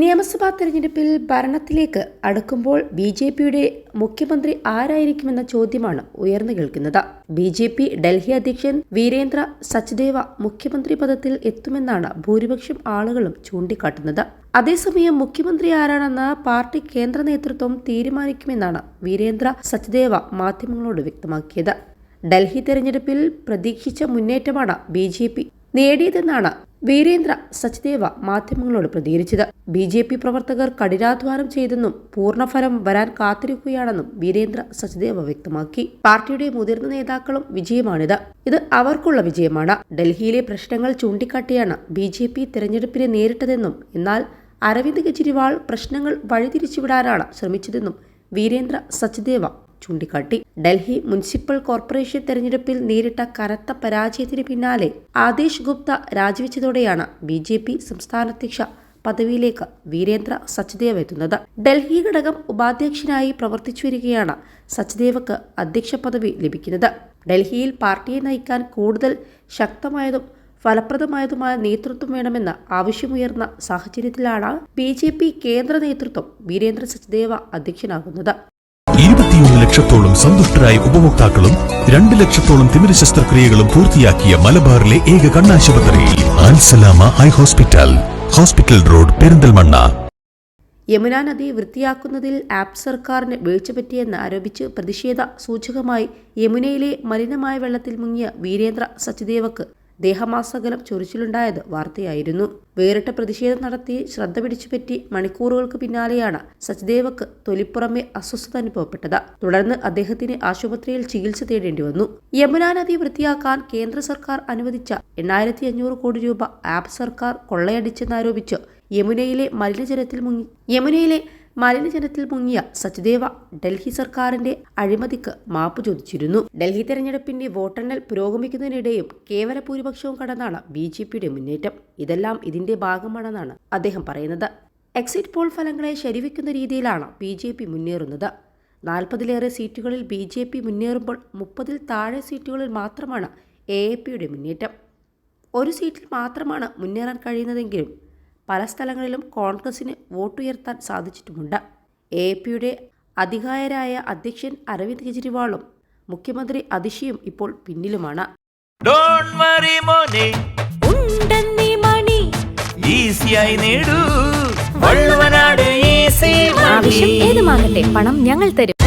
നിയമസഭാ തെരഞ്ഞെടുപ്പിൽ ഭരണത്തിലേക്ക് അടുക്കുമ്പോൾ ബി ജെ പിയുടെ മുഖ്യമന്ത്രി ആരായിരിക്കുമെന്ന ചോദ്യമാണ് ഉയർന്നു കേൾക്കുന്നത്. ബി ജെ പി ഡൽഹി അധ്യക്ഷൻ വീരേന്ദ്ര സച്ദേവ മുഖ്യമന്ത്രി പദത്തിൽ എത്തുമെന്നാണ് ഭൂരിപക്ഷം ആളുകളും ചൂണ്ടിക്കാട്ടുന്നത്. അതേസമയം മുഖ്യമന്ത്രി ആരാണെന്ന് പാർട്ടി കേന്ദ്ര നേതൃത്വം തീരുമാനിക്കുമെന്നാണ് വീരേന്ദ്ര സച്ദേവ മാധ്യമങ്ങളോട് വ്യക്തമാക്കിയത്. ഡൽഹി തെരഞ്ഞെടുപ്പിൽ പ്രതീക്ഷിച്ച മുന്നേറ്റമാണ് ബി നേടിയതെന്നാണ് വീരേന്ദ്ര സച്ദേവ മാധ്യമങ്ങളോട് പ്രതികരിച്ചത്. ബി ജെ പി പ്രവർത്തകർ കഠിനാധ്വാനം ചെയ്തെന്നും പൂർണഫലം വരാൻ കാത്തിരിക്കുകയാണെന്നും വീരേന്ദ്ര സച്ദേവ വ്യക്തമാക്കി. പാർട്ടിയുടെ മുതിർന്ന നേതാക്കളും വിജയമാണിത്. ഇത് അവർക്കുള്ള വിജയമാണ്. ഡൽഹിയിലെ പ്രശ്നങ്ങൾ ചൂണ്ടിക്കാട്ടിയാണ് ബി ജെ പി തെരഞ്ഞെടുപ്പിനെ നേരിട്ടതെന്നും എന്നാൽ അരവിന്ദ് കെജ്രിവാൾ പ്രശ്നങ്ങൾ വഴിതിരിച്ചുവിടാനാണ് ശ്രമിച്ചതെന്നും വീരേന്ദ്ര സച്ദേവ ചൂണ്ടിക്കാട്ടി. ഡൽഹി മുനിസിപ്പൽ കോർപ്പറേഷൻ തെരഞ്ഞെടുപ്പിൽ നേരിട്ട കനത്ത പരാജയത്തിന് പിന്നാലെ ആദേശ് ഗുപ്ത രാജിവെച്ചതോടെയാണ് ബി ജെ പി സംസ്ഥാനാധ്യക്ഷ പദവിയിലേക്ക് വീരേന്ദ്ര സച്ദേവ് എത്തുന്നത്. ഡൽഹി ഘടകം ഉപാധ്യക്ഷനായി പ്രവർത്തിച്ചു വരികയാണ് സച്ദേവക്ക് അധ്യക്ഷ പദവി ലഭിക്കുന്നത്. ഡൽഹിയിൽ പാർട്ടിയെ നയിക്കാൻ കൂടുതൽ ശക്തമായതും ഫലപ്രദമായതുമായ നേതൃത്വം വേണമെന്ന ആവശ്യമുയർന്ന സാഹചര്യത്തിലാണ് ബി ജെ പി കേന്ദ്ര നേതൃത്വം വീരേന്ദ്ര സച്ദേവ അധ്യക്ഷനാകുന്നത്. ഇരുപത്തിയൊന്ന് ലക്ഷത്തോളം സന്തുഷ്ടരായ ഉപഭോക്താക്കളും രണ്ട് ലക്ഷത്തോളം തിമിര ശസ്ത്രക്രിയകളും പൂർത്തിയാക്കിയ മലബാറിലെ ഏക കണ്ണാശുപത്രി ആൻസലാമ eye hospital hospital road Perinthalmanna. Yamuna നദി വൃത്തിയാക്കുന്നതിൽ ആപ്പ് സർക്കാരിന് വീഴ്ച പറ്റിയെന്ന് ആരോപിച്ച് പ്രതിഷേധ സൂചകമായി യമുനയിലെ മലിനമായ വെള്ളത്തിൽ മുങ്ങിയ വീരേന്ദ്ര സച്ദേവക്ക് ദേഹമാസകലം ചൊറിച്ചിലുണ്ടായത് വാർത്തയായിരുന്നു. വേറിട്ട പ്രതിഷേധം നടത്തി ശ്രദ്ധ പിടിച്ചുപറ്റി മണിക്കൂറുകൾക്ക് പിന്നാലെയാണ് സച്ദേവക്ക് തൊലിപ്പുറമെ അസ്വസ്ഥത അനുഭവപ്പെട്ടത്. തുടർന്ന് അദ്ദേഹത്തിന് ആശുപത്രിയിൽ ചികിത്സ തേടേണ്ടി വന്നു. യമുന നദി വൃത്തിയാക്കാൻ കേന്ദ്ര സർക്കാർ അനുവദിച്ച എണ്ണായിരത്തി അഞ്ഞൂറ് കോടി രൂപ ആപ്പ് സർക്കാർ കൊള്ളയടിച്ചെന്നാരോപിച്ച് യമുനയിലെ മലിനജലത്തിൽ മുങ്ങി യമുനയിലെ മലിനജലത്തിൽ മുങ്ങിയ സച്ദേവ ഡൽഹി സർക്കാരിന്റെ അഴിമതിക്ക് മാപ്പ് ചോദിച്ചിരുന്നു. ഡൽഹി തെരഞ്ഞെടുപ്പിന്റെ വോട്ടെണ്ണൽ പുരോഗമിക്കുന്നതിനിടെയും കേവല ഭൂരിപക്ഷവും കടന്നാണ് ബി ജെ പിയുടെ മുന്നേറ്റം. ഇതെല്ലാം ഇതിന്റെ ഭാഗമാണെന്നാണ് അദ്ദേഹം പറയുന്നത്. എക്സിറ്റ് പോൾ ഫലങ്ങളെ ശരിവെക്കുന്ന രീതിയിലാണ് ബി ജെ പി മുന്നേറുന്നത്. നാൽപ്പതിലേറെ സീറ്റുകളിൽ ബി ജെ പി മുന്നേറുമ്പോൾ മുപ്പതിൽ താഴെ സീറ്റുകളിൽ മാത്രമാണ് എ എ പിയുടെ മുന്നേറ്റം. ഒരു സീറ്റിൽ മാത്രമാണ് മുന്നേറാൻ കഴിയുന്നതെങ്കിലും പല സ്ഥലങ്ങളിലും കോൺഗ്രസിന് വോട്ടുയർത്താൻ സാധിച്ചിട്ടുമുണ്ട്. എ പിയുടെ അധികായരായ അധ്യക്ഷൻ അരവിന്ദ് കെജ്രിവാളും മുഖ്യമന്ത്രി അതിഷിയും ഇപ്പോൾ പിന്നിലുമാണ്. ഡോണ്ട് വറി മോനെ. ഉണ്ടെന്നീ മണി. ഈസിയായി നേടൂ. വള്ളുവനാട് ഈസി ആവശ്യം ഏതുമാകട്ടെ പണം ഞങ്ങൾ തരും.